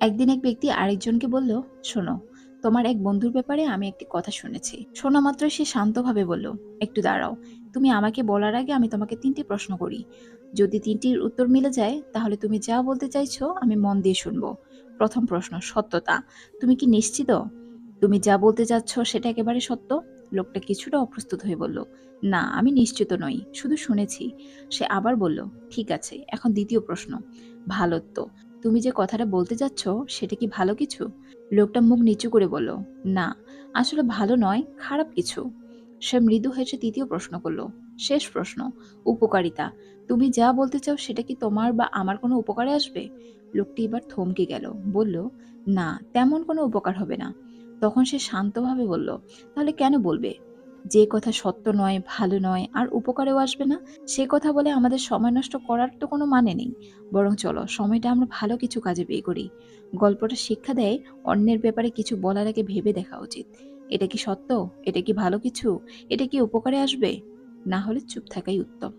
একদিন এক ব্যক্তি আরেকজনকে বলল, শোনো, তোমার এক বন্ধুর ব্যাপারে আমি একটি কথা শুনেছি। শোনা মাত্র সে শান্তভাবে বলল, একটু দাঁড়াও, তুমি আমাকে বলার আগে আমি তোমাকে তিনটি প্রশ্ন করি। যদি তিনটির উত্তর মিলে যায়, তাহলে তুমি যা বলতে চাইছো, আমি মন দিয়ে শুনব। প্রথম প্রশ্ন, সত্যতা। তুমি কি নিশ্চিত? তুমি যা বলতে চাচ্ছ, সেটা একেবারে সত্য? লোকটা কিছুটা অপ্রস্তুত হয়ে বলল, না, আমি নিশ্চিত নই, শুধু শুনেছি। সে আবার বলল, ঠিক আছে, এখন দ্বিতীয় প্রশ্ন ভালো তো তুমি যে কথাটা বলতে যাচ্ছ, সেটা কি ভালো কিছু? লোকটা মুখ নিচু করে বলল, না, আসলে ভালো নয়, খারাপ কিছু। সে মৃদু হেসে তৃতীয় প্রশ্ন করল, শেষ প্রশ্ন, উপকারিতা। তুমি যা বলতে চাও, সেটা কি তোমার বা আমার কোনো উপকারে আসবে? লোকটি এবার থমকে গেল, বলল, না, তেমন কোনো উপকার হবে না। তখন সে শান্তভাবে বলল, তাহলে কেন বলবে? যে কথা সত্য নয়, ভালো নয়, আর উপকারেও আসবে না, সে কথা বলে আমাদের সময় নষ্ট করার তো কোনো মানে নেই। বরং চলো, সময়টা আমরা ভালো কিছু কাজে বিয়ে করি। গল্পটা শিক্ষা দেয়, অন্যের ব্যাপারে কিছু বলার আগে ভেবে দেখা উচিত। এটা কি সত্য? এটা কি ভালো কিছু? এটা কি উপকারে আসবে? না হলে চুপ থাকাই উত্তম।